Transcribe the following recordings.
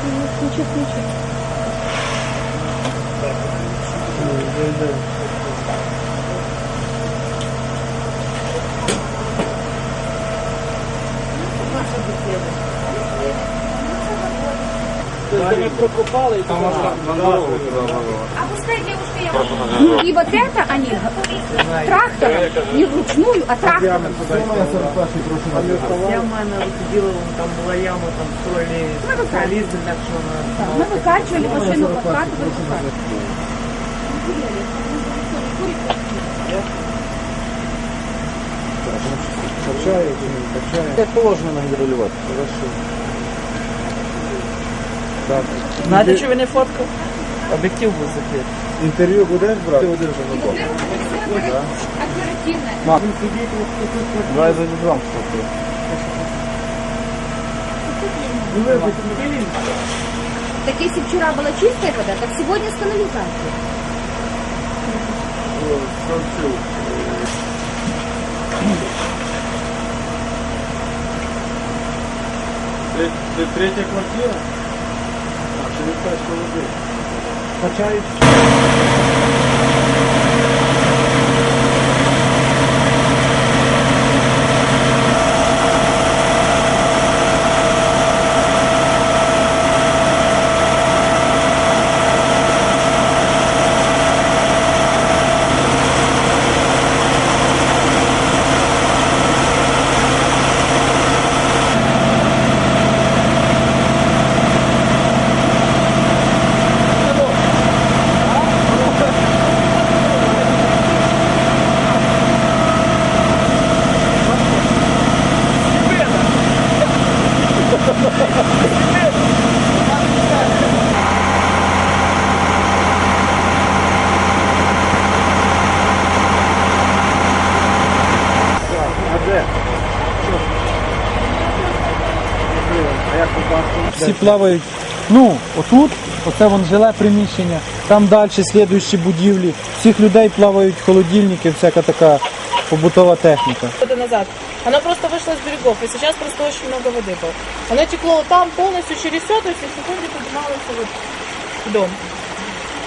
Включи, включи. Да, да, да. Там Да, да. Да, да. А пускай девушка я И вот это они трактором, не вручную, а трактором. Я в мене сиділа, там була яма, там строили залізли, так що вона... Мы выкачивали машину, подкатывали. подкатывали. Качає чи не качає? як положено нагідролювати. Так. Знаєте, що він не Объектив был закрыт. Интервью будешь брать? Ты удержишь руку. Да. Оперативно. Мам, сидит вот тут. Давай зайдем вам что-то. Ну, так если вчера была чистая вода, так сегодня с Вот, Сообщил. Третья квартира? А, через 5 что вы Качають. А де? А як попасти? Всі плавають. Ну, отут, оце вон жиле приміщення, там далі слідуючі будівлі. Всіх людей плавають холодильники, всяка така побутова техніка. года назад. Оно просто вышло с берегов, и сейчас просто очень много воды было. Оно текло вот там полностью через все, то есть в секунде поднималось вот в дом.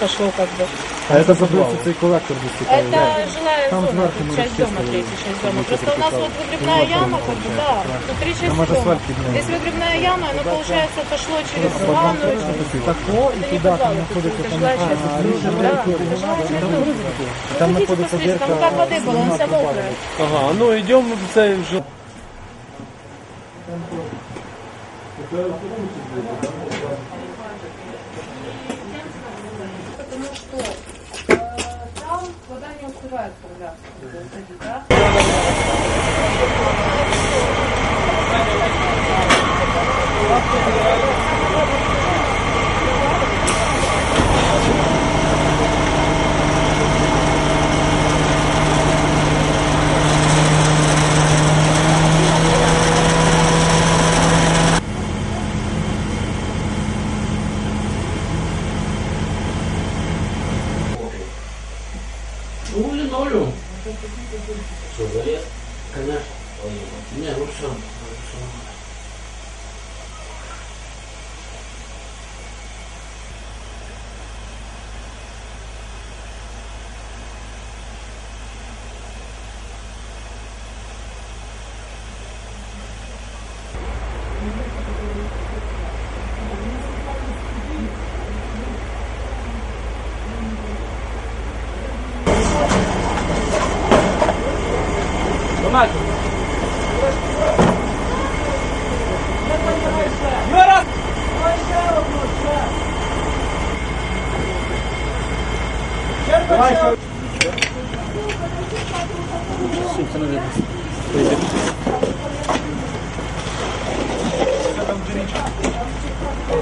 Пошло как бы. А це забився цей колектор десь цікавий. Это жилая Там зона, сверху тут мы часть дома, расчистили. третья часть дома. Там Просто у нас припекало. вот выгребная яма, как бы, да, внутри часть Там може дома. асфальт підняли. Здесь выгребная яма, оно, получается, пошло через ванную. Так, о, і Это не туди там подвал, знаходиться это там. жилая часть дома. Да, это жилая часть дома. Там Ну, идите, знаходиться посмотрите, дірка. там как воды было, она вся мокрая. Ага, ну йдемо в цей вже. Потому что э, там cheval pour là. Линолеум. Что, залез? Конечно. Не, ну все.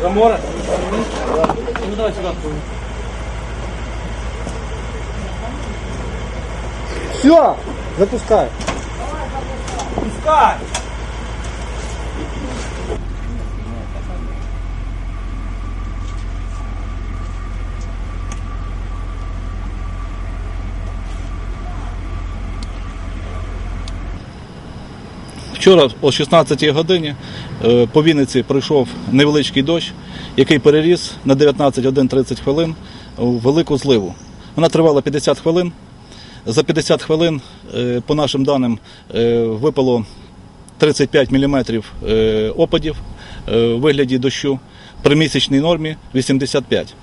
Замора. Ну давай сюди. Все, запускай. Пускай! Вчора о 16-й годині е, по Вінниці пройшов невеличкий дощ, який переріс на 19-1-30 хвилин у велику зливу. Вона тривала 50 хвилин. За 50 хвилин, е, по нашим даним, е, випало 35 мм опадів е, у вигляді дощу при місячній нормі 85.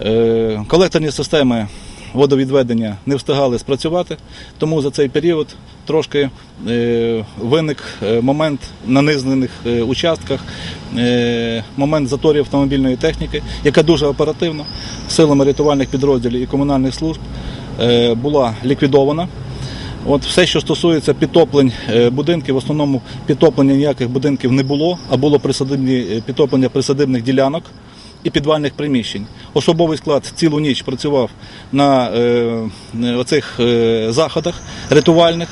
Е, Колекторні системи водовідведення не встигали спрацювати, тому за цей період трошки е, виник е, момент на е, участках, е, момент заторів автомобільної техніки, яка дуже оперативно силами рятувальних підрозділів і комунальних служб е, була ліквідована. От все, що стосується підтоплень е, будинків, в основному підтоплення ніяких будинків не було, а було присадибні е, підтоплення присадибних ділянок і підвальних приміщень. Особовий склад цілу ніч працював на е, е, оцих заходах рятувальних.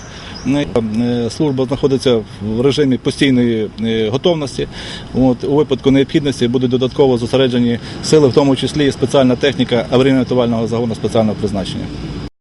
Служба знаходиться в режимі постійної готовності. От, у випадку необхідності будуть додатково зосереджені сили, в тому числі і спеціальна техніка аварійно-рятувального загону спеціального призначення.